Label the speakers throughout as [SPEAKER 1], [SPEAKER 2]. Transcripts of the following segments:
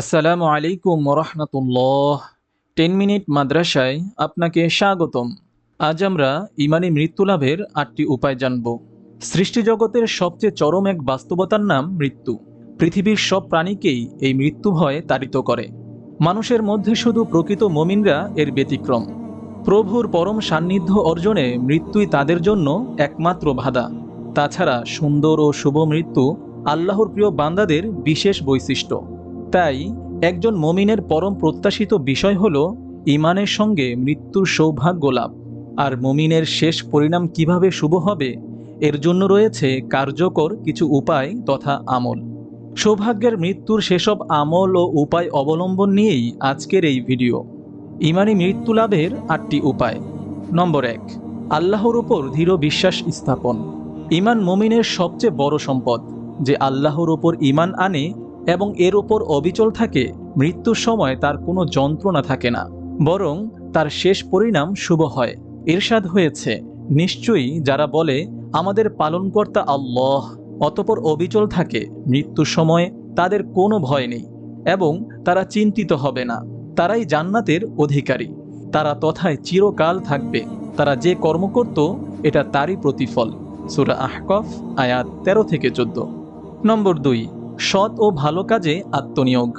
[SPEAKER 1] আসসালামু আলাইকুম রহমতুল্লাহ ten minute মাদ্রাসায় আপনাকে স্বাগতম। আজ আমরা ইমানি মৃত্যু লাভের আটটি উপায় জানব। সৃষ্টিজগতের সবচেয়ে চরম এক বাস্তবতার নাম মৃত্যু। পৃথিবীর সব প্রাণীকেই এই মৃত্যু ভয় তাড়িত করে। মানুষের মধ্যে শুধু প্রকৃত মমিনরা এর ব্যতিক্রম। প্রভুর পরম সান্নিধ্য অর্জনে মৃত্যুই তাদের জন্য একমাত্র বাধা। তাছাড়া সুন্দর ও শুভ মৃত্যু আল্লাহর প্রিয় বান্দাদের বিশেষ বৈশিষ্ট্য। তাই একজন মমিনের পরম প্রত্যাশিত বিষয় হল ইমানের সঙ্গে মৃত্যুর সৌভাগ্য লাভ। আর মমিনের শেষ পরিণাম কীভাবে শুভ হবে, এর জন্য রয়েছে কার্যকর কিছু উপায় তথা আমল। সৌভাগ্যের মৃত্যুর সেসব আমল ও উপায় অবলম্বন নিয়েই আজকের এই ভিডিও। ইমানি মৃত্যু লাভের আটটি উপায়। নম্বর এক, আল্লাহর উপর দৃঢ় বিশ্বাস স্থাপন। ইমান মমিনের সবচেয়ে বড় সম্পদ, যে আল্লাহর ওপর ইমান আনে এবং এর ওপর অবিচল থাকে, মৃত্যুর সময় তার কোনো যন্ত্রণা থাকে না, বরং তার শেষ পরিণাম শুভ হয়। এরশাদ হয়েছে, নিশ্চয়ই যারা বলে, আমাদের পালনকর্তা আল্লাহ অতপর অবিচল থাকে, মৃত্যুর সময় তাদের কোনো ভয় নেই, এবং তারা চিন্তিত হবে না, তারাই জান্নাতের অধিকারী। তারা তথায় চিরকাল থাকবে, তারা যে কর্ম করত, এটা তারই প্রতিফল। সুরা আহকফ, আয়াত তেরো থেকে চোদ্দ। নম্বর দুই। সৎ ও ভালো কাজে আত্মনিয়োগ।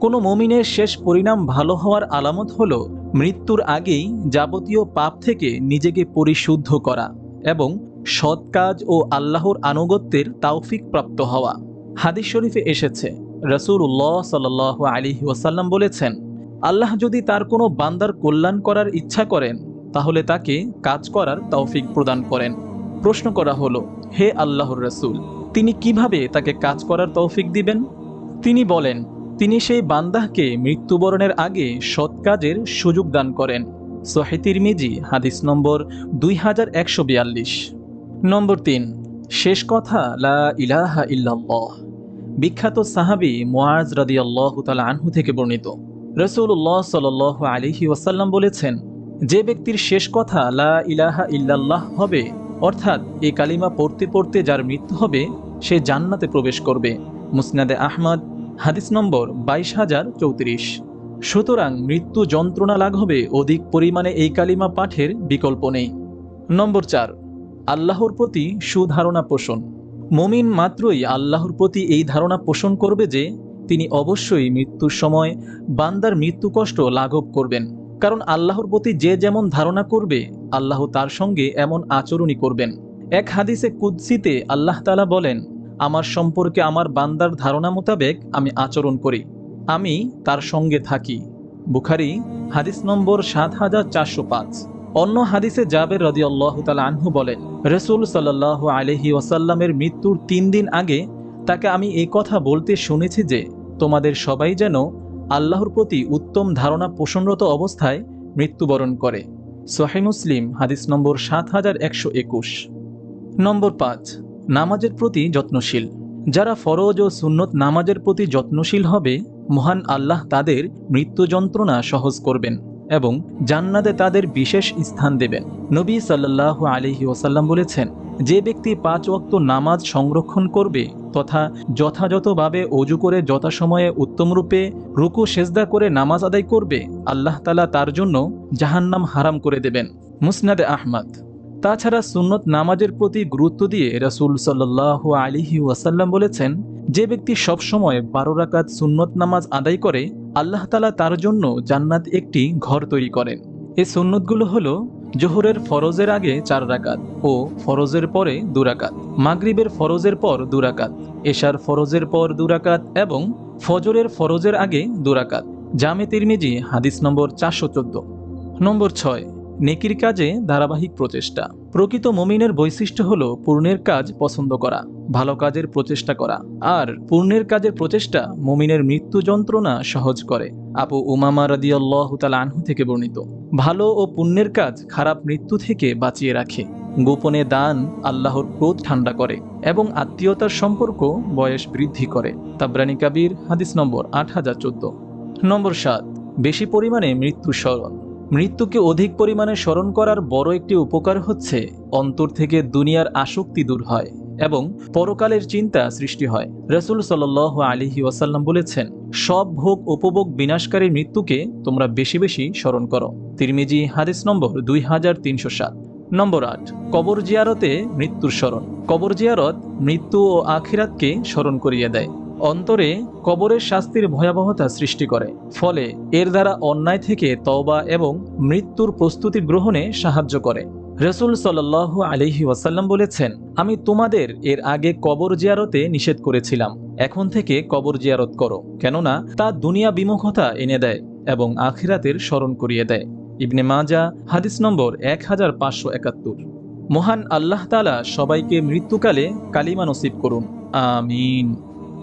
[SPEAKER 1] কোনো মমিনের শেষ পরিণাম ভালো হওয়ার আলামত হল মৃত্যুর আগেই যাবতীয় পাপ থেকে নিজেকে পরিশুদ্ধ করা এবং সৎ কাজ ও আল্লাহর আনুগত্যের তাওফিক প্রাপ্ত হওয়া। হাদিস শরীফে এসেছে রসুল্লাহ সাল আলী ওয়াসাল্লাম বলেছেন, আল্লাহ যদি তার কোনো বান্দার কল্যাণ করার ইচ্ছা করেন, তাহলে তাকে কাজ করার তৌফিক প্রদান করেন। প্রশ্ন করা হলো, হে আল্লাহর রসুল তিনি কীভাবে তাকে কাজ করার তৌফিক দিবেন? তিনি বলেন, তিনি সেই বান্দাহকে মৃত্যুবরণের আগে সৎ কাজের সুযোগ দান করেন। সোহেতির মিজি হাদিস নম্বর দুই হাজার একশো বিয়াল্লিশ। নম্বর তিন, শেষ কথা, লা ইলাহা ইল্লাল্লাহ। বিখ্যাত সাহাবি মোয়াজ রাদি আল্লাহ আনহু থেকে বর্ণিত। রসুল্লাহ সাল আলিহি ওয়াসাল্লাম বলেছেন, যে ব্যক্তির শেষ কথা লা ইলাহা ইল্লাল্লাহ হবে অর্থাৎ এই কালিমা পড়তে পড়তে যার মৃত্যু হবে, সে জান্নাতে প্রবেশ করবে। মুসনাদে আহমদ, হাদিস নম্বর বাইশ হাজার চৌত্রিশ। সুতরাং মৃত্যু যন্ত্রণা লাঘবে অধিক পরিমাণে এই কালিমা পাঠের বিকল্প নেই। নম্বর চার, আল্লাহর প্রতি সুধারণা পোষণ। মমিন মাত্রই আল্লাহর প্রতি এই ধারণা পোষণ করবে যে, তিনি অবশ্যই মৃত্যুর সময় বান্দার মৃত্যু কষ্ট লাঘব করবেন। কারণ আল্লাহর প্রতি যে যেমন ধারণা করবে আল্লাহ তার সঙ্গে এমন আচরণই করবেন। এক হাদিসে কুদ্সিতে আল্লাহ তালা বলেন, আমার সম্পর্কে আমার বান্দার ধারণা মোতাবেক আমি আচরণ করি। আমি তার সঙ্গে থাকি। বুখারি, হাদিস নম্বর সাত হাজার চারশো পাঁচ। অন্য হাদিসে জাবের রদি আল্লাহ তালা আনহু বলেন, রসুল সাল্লাহ আলহি ওয়াসাল্লামের মৃত্যুর তিন দিন আগে তাকে আমি এই কথা বলতে শুনেছি যে, তোমাদের সবাই যেন আল্লাহর প্রতি উত্তম ধারণা পোষণরত অবস্থায় মৃত্যুবরণ করে। সোহে মুসলিম, হাদিস নম্বর সাত হাজার একশো একুশ। নম্বর পাঁচ, নামাজের প্রতি যত্নশীল। যারা ফরজ ও সুন্নত নামাজের প্রতি যত্নশীল হবে, মহান আল্লাহ তাদের মৃত্যু যন্ত্রণা সহজ করবেন এবং জান্নাতে তাদের বিশেষ স্থান দেবেন। নবী সাল্লাহ আলিহি ওসাল্লাম বলেছেন যে ব্যক্তি পাঁচ ওয়াক্ত নামাজ সংরক্ষণ করবে তথা যথাযথভাবে অজু করে যথাসময়ে উত্তমরূপে রুকু, সেজদা করে নামাজ আদায় করবে, আল্লাহ তালা তার জন্য জাহান্নাম হারাম করে দেবেন। মুসনাদে আহমদ। তাছাড়া সুন্নত নামাজের প্রতি গুরুত্ব দিয়ে রসুল সাল্লাহ আলিহি ওয়াসাল্লাম বলেছেন, যে ব্যক্তি সবসময় বারো রাকাত সুন্নত নামাজ আদায় করে, আল্লাহ তালা তার জন্য জান্নাত একটি ঘর তৈরি করেন। এই সুন্নতগুলো হলো জোহরের ফরজের আগে চার রাকাত ও ফরজের পরে দুরাকাত মাগরিবের ফরজের পর দুরাকাত এশার ফরজের পর দুরাকাত এবং ফজরের ফরজের আগে দুরাকাত জামে তিরমিজি, হাদিস নম্বর চারশো চোদ্দ। নম্বর ছয়, নেকির কাজে ধারাবাহিক প্রচেষ্টা। প্রকৃত মমিনের বৈশিষ্ট্য হল পূর্ণের কাজ পছন্দ করা, ভালো কাজের প্রচেষ্টা করা। আর পূর্ণের কাজের প্রচেষ্টা মমিনের মৃত্যু যন্ত্রণা সহজ করে। আপু উমামা রাদিয়াল্লাহু তাআলা আনহু থেকে বর্ণিত, ভালো ও পুণ্যের কাজ খারাপ মৃত্যু থেকে বাঁচিয়ে রাখে। গোপনে দান আল্লাহর ক্রোধ ঠান্ডা করে এবং আত্মীয়তার সম্পর্ক বয়স বৃদ্ধি করে। তাবরানি কাবির, হাদিস নম্বর আট হাজার চোদ্দ। নম্বর সাত, বেশি পরিমাণে মৃত্যু স্মরণ। মৃত্যুকে অধিক পরিমাণে স্মরণ করার বড় একটি উপকার হচ্ছে অন্তর থেকে দুনিয়ার আসক্তি দূর হয় এবং পরকালের চিন্তা সৃষ্টি হয়। রসুল সাল আলিহি ওয়াসাল্লাম বলেছেন, সব ভোগ উপভোগ বিনাশকারী মৃত্যুকে তোমরা বেশি বেশি স্মরণ করো। তিরমিজি, হাদিস নম্বর দুই হাজার তিনশো সাত। নম্বর আট, কবর জিয়ারতে মৃত্যুর স্মরণ। কবর জিয়ারত মৃত্যু ও আখিরাতকে স্মরণ করিয়ে দেয়। অন্তরে কবরের শাস্তির ভয়াবহতা সৃষ্টি করে, ফলে এর দ্বারা অন্যায় থেকে তওবা এবং মৃত্যুর প্রস্তুতি গ্রহণে সাহায্য করে। রসুল সাল আলিহি ওয়াসাল্লাম বলেছেন, আমি তোমাদের এর আগে কবর জিয়ারতে নিষেধ করেছিলাম। এখন থেকে কবর জিয়ারত করো, কেননা তা দুনিয়া বিমুখতা এনে দেয় এবং আখিরাতের স্মরণ করিয়ে দেয়। ইবনে মাজা হাদিস নম্বর এক হাজার পাঁচশো একাত্তর। মহান আল্লাহ তালা সবাইকে মৃত্যুকালে কালিমা নসিব করুন। আমিন।